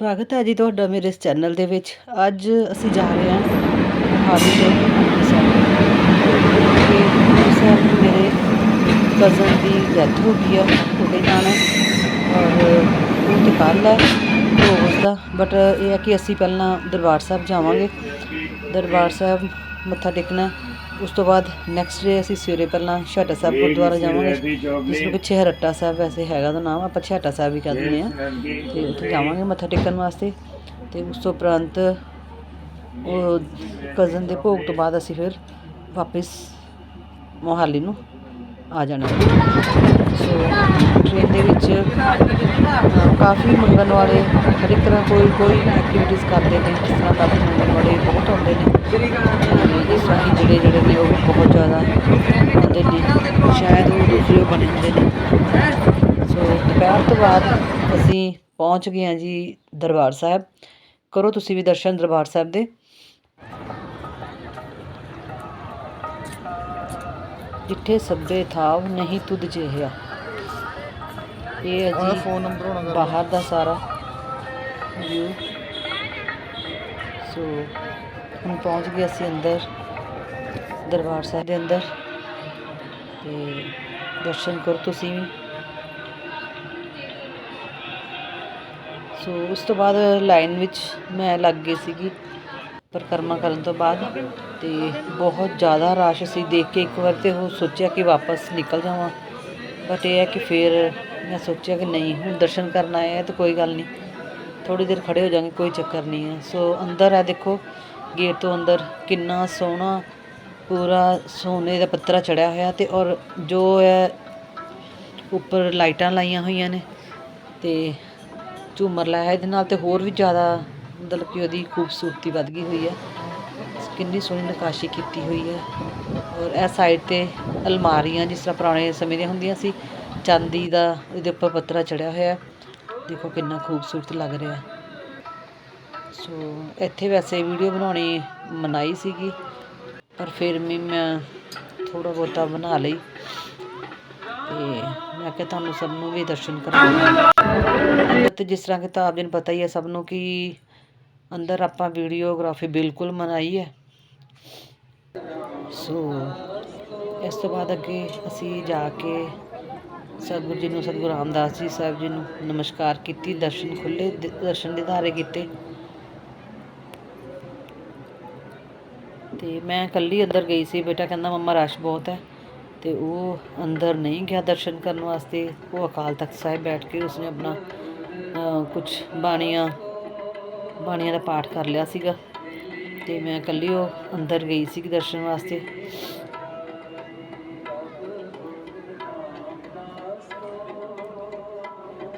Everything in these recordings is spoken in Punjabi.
ਸਵਾਗਤ ਹੈ ਜੀ ਤੁਹਾਡਾ ਮੇਰੇ ਇਸ ਚੈਨਲ ਦੇ ਵਿੱਚ। ਅੱਜ ਅਸੀਂ ਜਾ ਰਹੇ ਹਾਂ ਮੋਹਾਲੀ ਤੋਂ ਅੰਮ੍ਰਿਤਸਰ। ਕਿਉਂਕਿ ਮੇਰੇ ਕਜ਼ਨ ਦੀ ਡੈਥ ਹੋ ਗਈ ਆ, ਉਹਦੇ ਨਾਲ। ਔਰ ਉਹ ਤੇ ਕੱਲ੍ਹ ਹੈ, ਰੋਜ਼ ਦਾ। ਬਟ ਇਹ ਹੈ ਕਿ ਅਸੀਂ ਪਹਿਲਾਂ ਦਰਬਾਰ ਸਾਹਿਬ ਜਾਵਾਂਗੇ। ਦਰਬਾਰ ਸਾਹਿਬ ਮੱਥਾ ਟੇਕਣਾ। ਉਸ ਤੋਂ ਬਾਅਦ ਨੈਕਸਟ ਡੇ ਅਸੀਂ ਸਵੇਰੇ ਪਹਿਲਾਂ ਛਾਟਾ ਸਾਹਿਬ ਗੁਰਦੁਆਰਾ ਜਾਵਾਂਗੇ। ਜਿਸ ਨੂੰ ਪਿੱਛੇ ਹਰੱਟਾ ਸਾਹਿਬ ਵੈਸੇ ਹੈਗਾ ਉਹਦਾ ਨਾਮ ਆਪਾਂ ਛਾਟਾ ਸਾਹਿਬ ਵੀ ਕਹਿ ਦਿੰਦੇ ਆ ਤੇ ਉੱਥੇ ਜਾਵਾਂਗੇ ਮੱਥਾ ਟੇਕਣ ਵਾਸਤੇ। ਤੇ ਉਸ ਤੋਂ ਉਪਰੰਤ ਉਹ ਕਜ਼ਨ ਦੇ ਭੋਗ ਤੋਂ ਬਾਅਦ ਅਸੀਂ ਫਿਰ ਵਾਪਸ ਮੋਹਾਲੀ ਨੂੰ ਆ ਜਾਣਾ। ਸੋ ਟ੍ਰੇਨ ਦੇ ਵਿੱਚ ਕਾਫੀ ਮੰਗਣ ਵਾਲੇ ਹਰ ਇੱਕ ਤਰ੍ਹਾਂ ਕੋਈ ਕੋਈ ਐਕਟੀਵਿਟੀਜ਼ ਕਰਦੇ ਨੇ, ਜਿਸ ਤਰ੍ਹਾਂ ਕਾਫੀ ਮੰਗਣ ਵਾਲੇ ਬਹੁਤ ਆਉਂਦੇ ਨੇ। ਇਸ ਜਿਸ ਤਰ੍ਹਾਂ ਜਿਹੜੇ ਜਿਹੜੇ ਨੇ, ਉਹ ਬਹੁਤ ਜ਼ਿਆਦਾ ਆਉਂਦੇ ਨੇ। ਸ਼ਾਇਦ ਉਹ ਦੂਸਰੇ ਬਣੇ ਹੁੰਦੇ ਨੇ। ਸੋ ਦੁਪਹਿਰ ਤੋਂ ਬਾਅਦ ਅਸੀਂ ਪਹੁੰਚ ਗਏ ਹਾਂ ਜੀ ਦਰਬਾਰ ਸਾਹਿਬ। ਕਰੋ ਤੁਸੀਂ ਵੀ ਦਰਸ਼ਨ ਦਰਬਾਰ ਸਾਹਿਬ ਦੇ। ਜਿੱਥੇ ਸੱਬੇ ਥਾਵ ਨਹੀਂ ਤੁਧ ਜਿਹਾ ਇਹ ਹੈ ਜੀ ਫੋਨ ਨੰਬਰ ਹੋਣਾ ਬਾਹਰ ਦਾ ਸਾਰਾ। ਵਿਊ ਸੋ ਹੁਣ ਪਹੁੰਚ ਗਏ ਅਸੀਂ ਅੰਦਰ ਦਰਬਾਰ ਸਾਹਿਬ ਦੇ ਅੰਦਰ। ਤੇ ਦਰਸ਼ਨ ਕਰੋ ਤੁਸੀਂ ਵੀ। ਸੋ ਉਸ ਤੋਂ ਬਾਅਦ ਲਾਈਨ ਵਿੱਚ ਮੈਂ ਲੱਗ ਗਈ ਸੀਗੀ। ਪਰਿਕਰਮਾ ਕਰਨ ਤੋਂ ਬਾਅਦ ਤੇ ਬਹੁਤ ਜ਼ਿਆਦਾ ਰਸ਼ ਸੀ। ਦੇਖ ਕੇ ਇੱਕ ਵਾਰ ਤੇ ਉਹ ਸੋਚਿਆ ਕਿ ਵਾਪਸ ਨਿਕਲ ਜਾਵਾਂ। ਬਟ ਇਹ ਹੈ ਕਿ ਫਿਰ ਮੈਂ ਸੋਚਿਆ ਕਿ ਨਹੀਂ, ਹੁਣ ਦਰਸ਼ਨ ਕਰਨ ਆਏ ਆ ਤਾਂ ਕੋਈ ਗੱਲ ਨਹੀਂ। ਥੋੜੀ ਦੇਰ ਖੜੇ ਹੋ ਜਾਾਂਗੇ ਕੋਈ ਚੱਕਰ ਨਹੀਂ ਹੈ। ਸੋ ਅੰਦਰ ਹੈ ਦੇਖੋ ਗੇਟ ਤੋਂ ਅੰਦਰ ਕਿੰਨਾ ਸੋਹਣਾ, ਪੂਰਾ ਸੋਨੇ ਦਾ ਪੱਤਰਾ ਚੜਿਆ ਹੋਇਆ ਤੇ ਔਰ ਜੋ ਹੈ ਉੱਪਰ ਲਾਈਟਾਂ ਲਾਈਆਂ ਹੋਈਆਂ ਨੇ ਤੇ ਝੂਮਰ ਲਾਇਆ ਇਹਦੇ ਨਾਲ ਤੇ ਹੋਰ ਵੀ ਜ਼ਿਆਦਾ ਮਤਲਬ ਕਿ ਉਹਦੀ ਖੂਬਸੂਰਤੀ ਵੱਧ ਗਈ ਹੋਈ ਹੈ। ਕਿੰਨੀ ਸੋਹਣੀ ਨਕਾਸ਼ੀ ਕੀਤੀ ਹੋਈ ਹੈ। ਔਰ ਇਹ ਸਾਈਡ ਤੇ ਅਲਮਾਰੀਆਂ ਜਿਸ ਤਰ੍ਹਾਂ ਪੁਰਾਣੇ ਸਮੇਂ ਦੀਆਂ ਹੁੰਦੀਆਂ ਸੀ, ਚਾਂਦੀ ਦਾ ਇਹਦੇ ਉੱਪਰ ਪੱਤਰਾ ਚੜਿਆ ਹੋਇਆ ਦੇਖੋ ਕਿੰਨਾ ਖੂਬਸੂਰਤ ਲੱਗ ਰਿਹਾ ਸੋ ਇੱਥੇ ਵੈਸੇ ਵੀਡੀਓ ਬਣਾਉਣੀ ਮਨਾਈ ਸੀਗੀ, ਪਰ ਫਿਰ ਵੀ ਮੈਂ ਥੋੜਾ ਬਹੁਤਾ ਬਣਾ ਲਈ। ਤੇ ਮੈਂ ਕਿਹਾ ਤੁਹਾਨੂੰ ਸਭ ਨੂੰ ਵੀ ਦਰਸ਼ਨ ਕਰਾਉਣਾ ਅੰਦਰ ਜਿਸ ਤਰ੍ਹਾਂ ਕਿ ਤਾਂ ਆਪ ਜੀ ਨੂੰ ਪਤਾ ਹੀ ਹੈ ਸਭ ਨੂੰ ਕਿ ਅੰਦਰ ਆਪਾਂ ਵੀਡੀਓਗ੍ਰਾਫੀ ਬਿਲਕੁਲ ਮਨਾਈ ਹੈ। ਸੋ, ਇਸ ਤੋਂ ਬਾਅਦ ਅੱਗੇ ਅਸੀਂ ਜਾ ਕੇ ਸਤਿਗੁਰੂ ਜੀ ਨੂੰ, ਸਤਿਗੁਰੂ ਰਾਮਦਾਸ ਜੀ ਸਾਹਿਬ ਜੀ ਨੂੰ ਨਮਸਕਾਰ ਕੀਤੀ, ਦਰਸ਼ਨ ਖੁੱਲੇ ਦਰਸ਼ਨ ਦਿਦਾਰੇ ਕੀਤੇ। ਤੇ ਮੈਂ ਇਕੱਲੀ ਅੰਦਰ ਗਈ ਸੀ, ਬੇਟਾ ਕਹਿੰਦਾ ਮੰਮਾ ਰਸ਼ ਬਹੁਤ ਹੈ। ਤੇ ਉਹ ਅੰਦਰ ਨਹੀਂ ਗਿਆ ਦਰਸ਼ਨ ਕਰਨ ਵਾਸਤੇ। ਉਹ ਅਕਾਲ ਤਖਤ ਸਾਹਿਬ ਬੈਠ ਕੇ ਉਸਨੇ ਆਪਣਾ ਕੁਝ ਬਾਣੀਆਂ ਬਾਣੀਆਂ ਦਾ ਪਾਠ ਕਰ ਲਿਆ ਸੀਗਾ ਤੇ ਮੈਂ ਇਕੱਲੀ ਉਹ ਅੰਦਰ ਗਈ ਸੀ ਦਰਸ਼ਨ ਵਾਸਤੇ।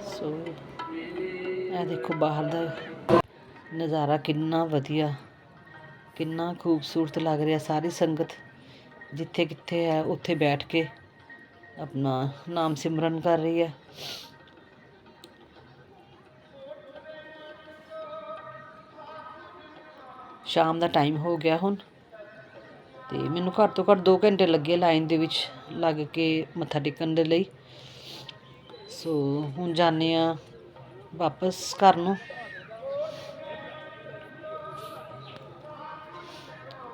ਸੋ, ਇਹ ਦੇਖੋ ਬਾਹਰ ਦਾ ਨਜ਼ਾਰਾ ਕਿੰਨਾ ਵਧੀਆ, ਕਿੰਨਾ ਖੂਬਸੂਰਤ ਲੱਗ ਰਿਹਾ ਸਾਰੀ ਸੰਗਤ ਜਿੱਥੇ ਕਿੱਥੇ ਹੈ, ਉੱਥੇ ਬੈਠ ਕੇ ਆਪਣਾ ਨਾਮ ਸਿਮਰਨ ਕਰ ਰਹੀ ਹੈ। ਸ਼ਾਮ ਦਾ ਟਾਈਮ ਹੋ ਗਿਆ ਹੁਣ। ਤੇ ਮੈਨੂੰ ਘੱਟ ਤੋਂ ਘੱਟ 2 ਘੰਟੇ ਲੱਗੇ ਲਾਈਨ ਦੇ ਵਿੱਚ ਲੱਗ ਕੇ ਮੱਥਾ ਟੇਕਣ ਦੇ ਲਈ। ਸੋ ਹੁਣ ਜਾਂਦੇ ਆ ਵਾਪਸ ਘਰ ਨੂੰ।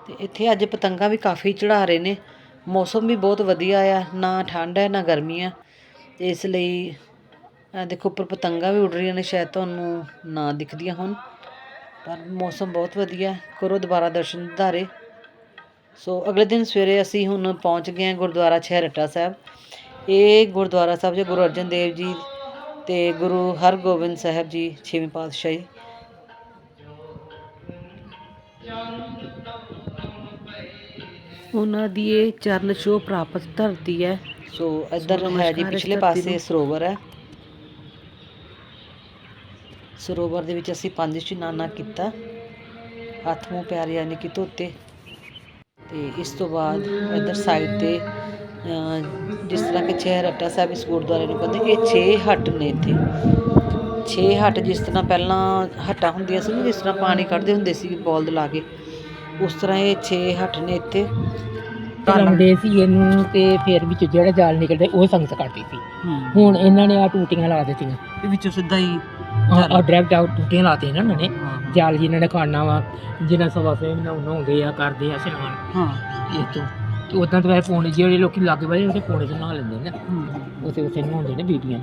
ਤੇ ਇੱਥੇ ਅੱਜ ਪਤੰਗਾਂ ਵੀ ਕਾਫੀ ਚੜਾ ਰਹੇ ਨੇ। ਮੌਸਮ ਵੀ ਬਹੁਤ ਵਧੀਆ ਆ, ਨਾ ਠੰਡ ਹੈ, ਨਾ ਗਰਮੀ ਆ। ਇਸ ਲਈ ਦੇਖੋ, ਉੱਪਰ ਪਤੰਗਾਂ ਵੀ ਉੱਡ ਰਹੀਆਂ ਨੇ, ਸ਼ਾਇਦ ਤੁਹਾਨੂੰ ਨਾ ਦਿਖਦੀਆਂ ਹੁਣ। ਪਰ ਮੌਸਮ ਬਹੁਤ ਵਧੀਆ ਹੈ। ਕਰੋ ਦੁਬਾਰਾ ਦਰਸ਼ਨ ਧਾਰੇ। ਸੋ ਅਗਲੇ ਦਿਨ ਸਵੇਰੇ ਅਸੀਂ ਹੁਣ ਪਹੁੰਚ ਗਏ ਹਾਂ ਗੁਰਦੁਆਰਾ ਛਹਿਰਟਾ ਸਾਹਿਬ। ਇਹ ਗੁਰਦੁਆਰਾ ਸਾਹਿਬ ਜੋ ਗੁਰੂ ਅਰਜਨ ਦੇਵ ਜੀ ਤੇ ਗੁਰੂ ਹਰਗੋਬਿੰਦ ਸਾਹਿਬ ਜੀ ਛੇਵੇਂ ਪਾਤਸ਼ਾਹੀ। ਉਹਨਾਂ ਦੀ ਇਹ ਚਰਨ ਛੋਹ ਪ੍ਰਾਪਤ ਧਰਤੀ ਹੈ। ਸੋ ਇੱਧਰ ਹੈ ਜੀ ਪਿਛਲੇ ਪਾਸੇ ਸਰੋਵਰ ਹੈ। ਸਰੋਵਰ ਦੇ ਵਿੱਚ ਅਸੀਂ ਪੰਜ ਇਸ਼ਨਾਨਾ ਕੀਤਾ। ਹੱਥ ਮੂੰਹ ਪੈਰ ਯਾਨੀ ਕਿ ਧੋਤੇ। ਤੇ ਇਸ ਤੋਂ ਬਾਅਦ ਇੱਧਰ ਸਾਈਡ ਤੇ ਜਿਸ ਤਰ੍ਹਾਂ ਕਿ ਛੇ ਰੱਟਾ ਸਾਹਿਬ ਇਸ ਗੁਰਦੁਆਰੇ ਨੂੰ ਕਹਿੰਦੇ ਇਹ 6 ਹੱਟ ਨੇ ਇੱਥੇ। 6 ਹੱਟ ਜਿਸ ਤਰ੍ਹਾਂ ਪਹਿਲਾਂ ਹੱਟਾਂ ਹੁੰਦੀਆਂ ਸੀ ਨਾ ਜਿਸ ਤਰ੍ਹਾਂ ਪਾਣੀ ਕੱਢਦੇ ਹੁੰਦੇ ਸੀ ਬੋਲਦ ਲਾ ਕੇ ਉਸ ਤਰ੍ਹਾਂ ਇਹ 6 ਹੱਟ ਨੇ ਇੱਥੇ। ਲਾਉਂਦੇ ਸੀ ਇਹਨੂੰ ਤੇ ਫਿਰ ਵਿੱਚ ਜਿਹੜਾ ਜਾਲ ਨਿਕਲਦਾ ਉਹ ਸੰਗਤ ਕੱਢਦੀ ਸੀ। ਹੁਣ ਇਹਨਾਂ ਨੇ ਆ ਟੂਟੀਆਂ ਲਾ ਦਿੱਤੀਆਂ। ਇਹ ਵਿੱਚੋਂ ਸਿੱਧਾ ਹੀ ਡਾਇਰੈਕਟ ਆਊਟ ਟੂਟੀਆਂ ਲਾਤੇ ਨਾ। ਇਹਨਾਂ ਨੇ ਜੀ ਇਹਨਾਂ ਨੇ ਖਾਣਾ ਵਾ ਜਿਹਨਾਂ ਸਵਾ ਸੇ ਨਹਾਉਂਦੇ ਆ ਕਰਦੇ ਆ ਇਸ਼ਨਾਨ ਹਾਂ। ਇਸ ਤੋਂ ਤੇ ਉਦਾਂ ਤਾਂ ਵੈਸੇ ਪੌਣੇ ਜਿਹੜੇ ਲੋਕੀ ਲਾਗੇ ਵਾਲੇ ਉਹਦੇ ਪੌਣੇ ਚ ਨਹਾ ਲੈਂਦੇ ਨੇ। ਉਸੇ ਉਸੇ ਨਹਾਉਂਦੇ ਨੇ ਬੀਬੀਆਂ।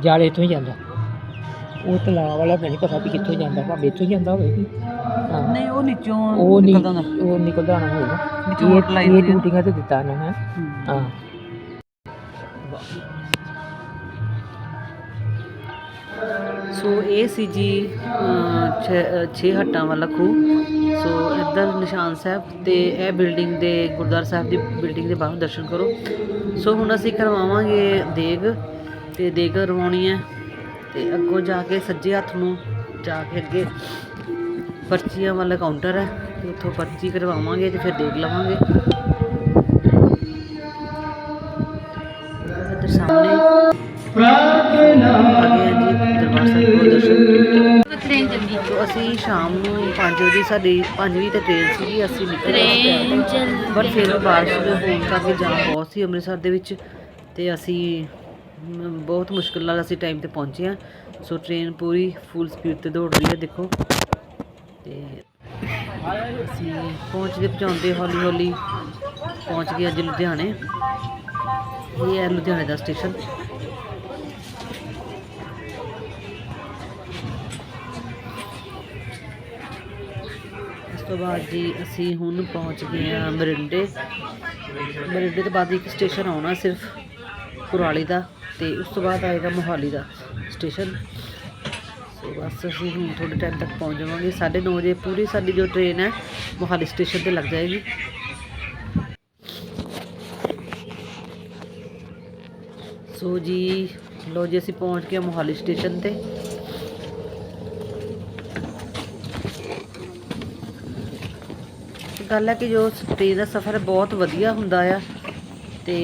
ਜਾਲ ਇੱਥੋਂ ਹੀ ਜਾਂਦਾ। ਉਹ ਤਲਾਅ ਵਾਲਾ ਮੈਨੂੰ ਪਤਾ ਵੀ ਕਿੱਥੋਂ ਜਾਂਦਾ ਭਾਵੇਂ ਇੱਥੋਂ ਹੀ ਜਾਂਦਾ ਹੋਵੇ ਹਾਂ। ਨਹੀਂ ਉਹ ਨੀਚੋਂ ਨਹੀਂ ਨਿਕਲਦਾ। ਉਹ ਨਿਕਲਦਾ ਨਾ ਹੋਊਗਾ ਵਿੱਚੋਂ ਇਹ ਇਹ। ਟੂਟੀਆਂ ਤੇ ਦਿੱਤਾ ਨੇ। ਹੂੰ। ਸੋ ਇਹ ਸੀ ਜੀ ਅਹ, ਛੇ ਛੇ ਹੱਟਾਂ ਵਾਲਾ ਖੂਹ। ਸੋ ਇੱਧਰ ਨਿਸ਼ਾਨ ਸਾਹਿਬ ਤੇ ਇਹ ਬਿਲਡਿੰਗ ਦੇ ਗੁਰਦੁਆਰਾ ਸਾਹਿਬ ਦੀ ਬਿਲਡਿੰਗ ਦੇ ਬਾਹਰ ਦਰਸ਼ਨ ਕਰੋ। ਸੋ ਹੁਣ ਅਸੀਂ ਕਰਵਾਵਾਂਗੇ ਦੇਗ ਤੇ ਦੇਗ ਕਰਵਾਉਣੀ ਹੈ ਤੇ ਅੱਗੋਂ ਜਾ ਕੇ ਸੱਜੇ ਹੱਥ ਨੂੰ ਜਾ ਕੇ ਅੱਗੇ ਪਰਚੀਆਂ ਵਾਲਾ ਕਾਊਂਟਰ ਹੈ ਤੇ ਉੱਥੋਂ ਪਰਚੀ ਕਰਵਾਵਾਂਗੇ ਤੇ ਫਿਰ ਦੇਖ ਲਵਾਂਗੇ। ਅਸੀਂ ਸ਼ਾਮ ਨੂੰ 5 ਵਜੇ ਸਾਡੀ 5 ਵਜੇ ਤੇ ਟ੍ਰੇਨ ਸੀਗੀ ਅਸੀਂ ਨਿਕਲ ਚੱਲ ਪਰ ਫਿਰ ਬਾਰਿਸ਼ ਦੇ ਹੋਣ ਕਰਕੇ ਜਾਮ ਬਹੁਤ ਸੀ ਅੰਮ੍ਰਿਤਸਰ ਦੇ ਵਿੱਚ ਤੇ ਅਸੀਂ ਬਹੁਤ ਮੁਸ਼ਕਿਲ ਨਾਲ ਅਸੀਂ ਟਾਈਮ ਤੇ ਪਹੁੰਚੇ ਹਾਂ। ਸੋ ਟ੍ਰੇਨ ਪੂਰੀ ਫੁੱਲ ਸਪੀਡ ਤੇ ਦੌੜ ਰਹੀ ਹੈ ਦੇਖੋ। ਤੇ ਅਸੀਂ ਪਹੁੰਚਦੇ ਪਹੁੰਚਾਉਂਦੇ ਹੌਲੀ ਹੌਲੀ। ਪਹੁੰਚ ਗਏ ਅੱਜ ਲੁਧਿਆਣੇ। ਇਹ ਹੈ ਲੁਧਿਆਣੇ ਦਾ ਸਟੇਸ਼ਨ ਤੋਂ ਬਾਅਦ ਜੀ ਅਸੀਂ ਹੁਣ ਪਹੁੰਚ ਗਏ ਹਾਂ ਮਰਿੰਡੇ। ਮਰਿੰਡੇ ਤੋਂ ਬਾਅਦ ਇੱਕ ਸਟੇਸ਼ਨ ਆਉਣਾ ਸਿਰਫ ਕੁਰਾਲੀ ਦਾ ਤੇ ਉਸ ਤੋਂ ਬਾਅਦ ਆਏਗਾ ਮੋਹਾਲੀ ਦਾ ਸਟੇਸ਼ਨ। ਸੋ ਬਸ ਅਸੀਂ ਹੁਣ ਥੋੜੇ ਟਾਈਮ ਤੱਕ ਪਹੁੰਚ ਜਾਵਾਂਗੇ। 9:30 ਵਜੇ ਪੂਰੀ ਸਾਡੀ ਜੋ ਟ੍ਰੇਨ ਹੈ, ਮੋਹਾਲੀ ਸਟੇਸ਼ਨ ਤੇ ਲੱਗ ਜਾਏਗੀ। ਸੋ ਜੀ ਲੋ ਜੀ ਅਸੀਂ ਪਹੁੰਚ ਗਏ ਮੋਹਾਲੀ ਸਟੇਸ਼ਨ ਤੇ। ਗੱਲ ਹੈ ਕਿ ਜੋ ਟ੍ਰੇਨ ਦਾ ਸਫ਼ਰ ਬਹੁਤ ਵਧੀਆ ਹੁੰਦਾ ਆ ਤੇ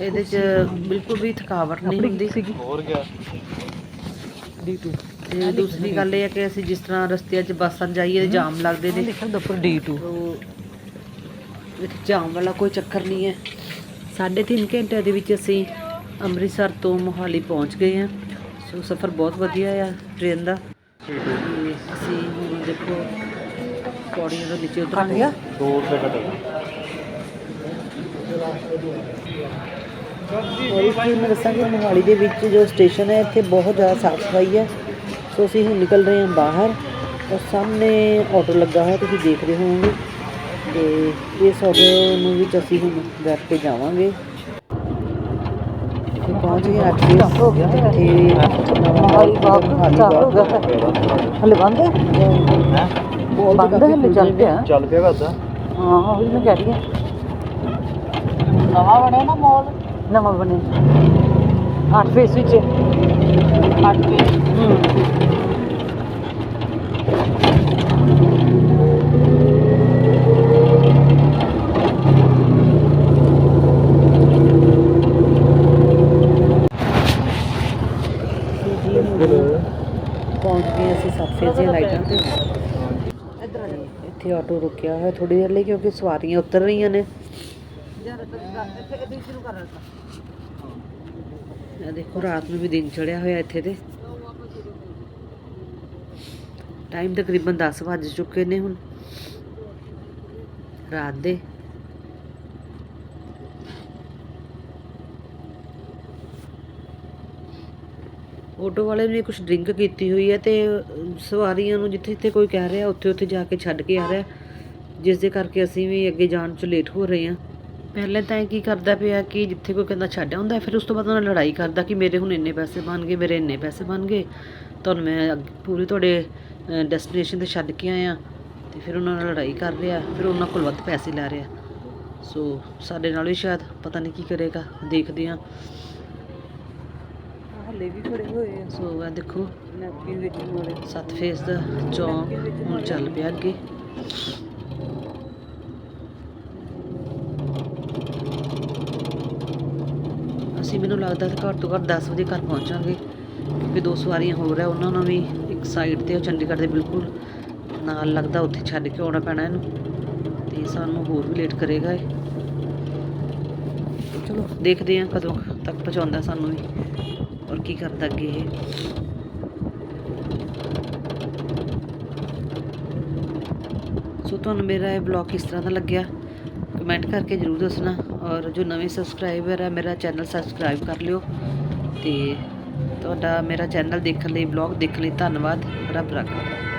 ਇਹਦੇ 'ਚ ਬਿਲਕੁਲ ਵੀ ਥਕਾਵਟ ਨਹੀਂ ਹੁੰਦੀ। ਹੋਰ ਗਿਆ ਤੇ ਦੂਸਰੀ ਗੱਲ ਇਹ ਹੈ ਕਿ ਅਸੀਂ ਜਿਸ ਤਰ੍ਹਾਂ ਰਸਤਿਆਂ 'ਚ ਬੱਸਾਂ 'ਚ ਜਾਈਏ ਤੇ ਜਾਮ ਲੱਗਦੇ ਨੇ। ਲਿਖਿਆ ਉੱਪਰ D2 ਤੋ ਇੱਥੇ ਜਾਮ ਵਾਲਾ ਕੋਈ ਚੱਕਰ ਨਹੀਂ ਹੈ। ਸਾਢੇ ਤਿੰਨ ਘੰਟਿਆਂ ਦੇ ਵਿੱਚ ਅਸੀਂ ਅੰਮ੍ਰਿਤਸਰ ਤੋਂ ਮੋਹਾਲੀ ਪਹੁੰਚ ਗਏ ਹਾਂ। ਸੋ ਸਫ਼ਰ ਬਹੁਤ ਵਧੀਆ ਆ ਟ੍ਰੇਨ ਦਾ। ਅਸੀਂ ਹੁਣ ਦੇਖੋ ਪੌੜੀਆਂ ਤੋਂ ਨੀਚੇ ਉਤਰ ਗਏ ਦੋ ਰੁਪਏ ਘਟੇਗਾ ਔਰ ਇਸ ਲਈ ਮੈਂ ਦੱਸਾਂਗੀ ਮੋਹਾਲੀ ਦੇ ਵਿੱਚ ਜੋ ਸਟੇਸ਼ਨ ਹੈ ਇੱਥੇ ਬਹੁਤ ਜ਼ਿਆਦਾ ਸਾਫ਼ ਸਫ਼ਾਈ ਹੈ। ਸੋ ਅਸੀਂ ਹੁਣ ਨਿਕਲ ਰਹੇ ਹਾਂ ਬਾਹਰ। ਔਰ ਸਾਹਮਣੇ ਆਟੋ ਲੱਗਾ ਹੋਇਆ ਤੁਸੀਂ ਦੇਖ ਰਹੇ ਹੋਵੋਗੇ। ਤੇ ਇਸ ਆਟੋ ਨੂੰ ਵਿੱਚ ਅਸੀਂ ਹੁਣ ਬੈਠ ਕੇ ਜਾਵਾਂਗੇ। ਤੇ ਪਹੁੰਚ ਗਏ ਅੱਠ ਵਜੇ। ਹੋ ਗਿਆ ਤੇ ਮੋਹਾਲੀ ਬਾਗ ਹੋ ਗਿਆ। ਹਲੇ ਬੰਦ ਹੈ? ਬੰਦ ਹੈ ਹਲੇ ਚੱਲ ਪਿਆ ਚੱਲ ਪਿਆ ਕਰਦਾ ਹਾਂ ਉਹੀ ਮੈਂ ਕਹਿ ਰਹੀ ਹਾਂ। ਨਵਾਂ ਬਣਿਆ ਨਾ ਮਾਲ ਨਵਾਂ ਬਣਿਆ। ਅੱਠ ਫੇਸ ਵਿੱਚ। ਅੱਠ ਤੇ ਪਹੁੰਚ ਗਏ ਅਸੀਂ ਫੇਸ ਦੀਆਂ ਲਾਈਟਾਂ। ਤੇ ਇੱਥੇ ਆਟੋ ਰੁਕਿਆ ਹੋਇਆ ਥੋੜੀ ਦੇਰ ਲਈ ਕਿਉਂਕਿ ਸਵਾਰੀਆਂ ਉਤਰ ਰਹੀਆਂ ਨੇ। ਇਹ ਦੇਖੋ, ਰਾਤ ਨੂੰ ਵੀ ਦਿਨ ਚੜਿਆ ਹੋਇਆ ਇੱਥੇ ਤੇ। ਟਾਈਮ ਤਕਰੀਬਨ 10 ਵੱਜ ਚੁੱਕੇ ਨੇ ਹੁਣ। ਰਾਤ ਦੇ ਆਟੋ ਵਾਲੇ ਨੇ ਕੁਝ ਡਰਿੰਕ ਕੀਤੀ ਹੋਈ ਹੈ ਤੇ ਸਵਾਰੀਆਂ ਨੂੰ ਜਿੱਥੇ ਜਿੱਥੇ ਕੋਈ ਕਹਿ ਰਿਹਾ, ਉੱਥੇ ਉੱਥੇ ਜਾ ਕੇ ਛੱਡ ਕੇ ਆ ਰਿਹਾ। ਜਿਸ ਦੇ ਕਰਕੇ ਅਸੀਂ ਵੀ ਅੱਗੇ ਜਾਣ 'ਚ ਲੇਟ ਹੋ ਰਹੇ ਹਾਂ। ਪਹਿਲੇ ਤਾਂ ਇਹ ਕੀ ਕਰਦਾ ਪਿਆ ਕਿ ਜਿੱਥੇ ਕੋਈ ਕਹਿੰਦਾ ਛੱਡ ਆਉਂਦਾ, ਫਿਰ ਉਸ ਤੋਂ ਬਾਅਦ ਉਹਨਾਂ ਨਾਲ ਲੜਾਈ ਕਰਦਾ ਕਿ ਮੇਰੇ ਹੁਣ ਇੰਨੇ ਪੈਸੇ ਬਣ ਗਏ, ਮੇਰੇ ਇੰਨੇ ਪੈਸੇ ਬਣ ਗਏ। ਤੁਹਾਨੂੰ ਮੈਂ ਅੱਗੇ ਪੂਰੀ ਤੁਹਾਡੇ ਡੈਸਟੀਨੇਸ਼ਨ ਤੇ ਛੱਡ ਕੇ ਆਇਆ। ਤੇ ਫਿਰ ਉਹਨਾਂ ਨਾਲ ਲੜਾਈ ਕਰ ਰਿਹਾ, ਫਿਰ ਉਹਨਾਂ ਕੋਲ ਵੱਧ ਪੈਸੇ ਲੈ ਰਿਹਾ। ਸੋ ਸਾਡੇ ਨਾਲ ਵੀ ਸ਼ਾਇਦ ਪਤਾ ਨਹੀਂ ਕੀ ਕਰੇਗਾ, ਦੇਖਦੇ ਹਾਂ। ਹਲੇ ਵੀ ਖੜੇ ਹੋਏ ਆ। ਸੋ ਇਹ ਦੇਖੋ ਨੈਪਕਿਨ ਵੇਚਣ ਵਾਲੇ ਸੱਤ ਫੇਸ ਦਾ ਚੌਂਕ ਹੁਣ ਚੱਲ ਪਿਆ ਅੱਗੇ। ਅਸੀਂ ਮੈਨੂੰ ਲੱਗਦਾ ਤੇ ਘੱਟ ਤੋਂ ਘੱਟ 10 ਵਜੇ ਘਰ ਪਹੁੰਚਾਂਗੇ ਕਿਉਂਕਿ ਦੋ ਸਵਾਰੀਆਂ ਹੋਰ ਹੈ ਉਹਨਾਂ ਨੂੰ ਵੀ ਇੱਕ ਸਾਈਡ ਤੇ ਉਹ ਚੰਡੀਗੜ੍ਹ ਦੇ ਬਿਲਕੁਲ ਨਾਲ ਲੱਗਦਾ ਉੱਥੇ ਛੱਡ ਕੇ ਆਉਣਾ ਪੈਣਾ ਇਹਨੂੰ। ਤੇ ਸਾਨੂੰ ਹੋਰ ਵੀ ਲੇਟ ਕਰੇਗਾ ਇਹ। ਚਲੋ। ਦੇਖਦੇ ਹਾਂ ਕਦੋਂ ਤੱਕ ਪਹੁੰਚਾਉਂਦਾ ਸਾਨੂੰ ਵੀ ਔਰ ਕੀ ਕਰਦਾ ਅੱਗੇ ਇਹ? ਸੋ ਤੁਹਾਨੂੰ ਮੇਰਾ ਇਹ ਬਲੌਗ ਕਿਸ ਤਰ੍ਹਾਂ ਦਾ ਲੱਗਿਆ? ਕਮੈਂਟ ਕਰਕੇ ਜਰੂਰ ਦੱਸਣਾ। ਔਰ ਜੋ ਨਵੇਂ ਸਬਸਕ੍ਰਾਈਬਰ ਹੈ ਮੇਰਾ ਚੈਨਲ ਸਬਸਕ੍ਰਾਈਬ ਕਰ ਲਿਓ। ਤੇ ਤੁਹਾਡਾ ਮੇਰਾ ਚੈਨਲ ਦੇਖਣ ਲਈ ਬਲੌਗ ਦੇਖਣ ਲਈ ਧੰਨਵਾਦ। ਰੱਬ ਰੱਖਾ।